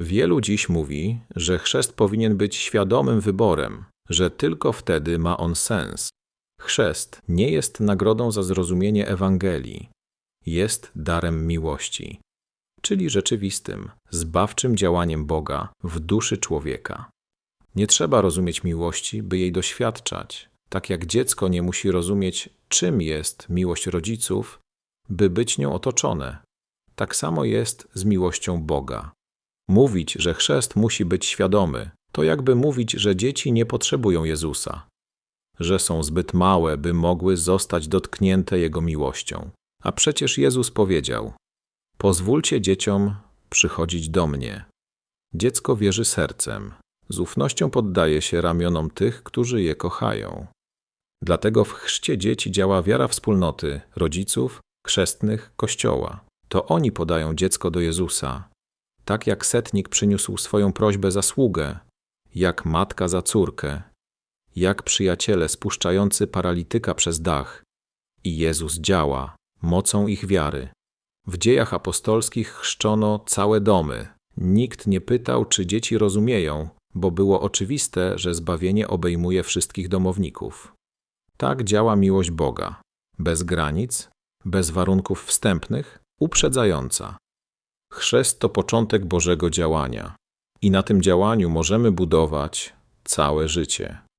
Wielu dziś mówi, że chrzest powinien być świadomym wyborem, że tylko wtedy ma on sens. Chrzest nie jest nagrodą za zrozumienie Ewangelii, jest darem miłości, czyli rzeczywistym, zbawczym działaniem Boga w duszy człowieka. Nie trzeba rozumieć miłości, by jej doświadczać, tak jak dziecko nie musi rozumieć, czym jest miłość rodziców, by być nią otoczone. Tak samo jest z miłością Boga. Mówić, że chrzest musi być świadomy, to jakby mówić, że dzieci nie potrzebują Jezusa, że są zbyt małe, by mogły zostać dotknięte Jego miłością. A przecież Jezus powiedział: Pozwólcie dzieciom przychodzić do mnie. Dziecko wierzy sercem, z ufnością poddaje się ramionom tych, którzy je kochają. Dlatego w chrzcie dzieci działa wiara wspólnoty, rodziców, chrzestnych, kościoła. To oni podają dziecko do Jezusa, tak jak setnik przyniósł swoją prośbę za sługę, jak matka za córkę, jak przyjaciele spuszczający paralityka przez dach. I Jezus działa mocą ich wiary. W dziejach apostolskich chrzczono całe domy. Nikt nie pytał, czy dzieci rozumieją, bo było oczywiste, że zbawienie obejmuje wszystkich domowników. Tak działa miłość Boga, bez granic, bez warunków wstępnych, uprzedzająca. Chrzest to początek Bożego działania i na tym działaniu możemy budować całe życie.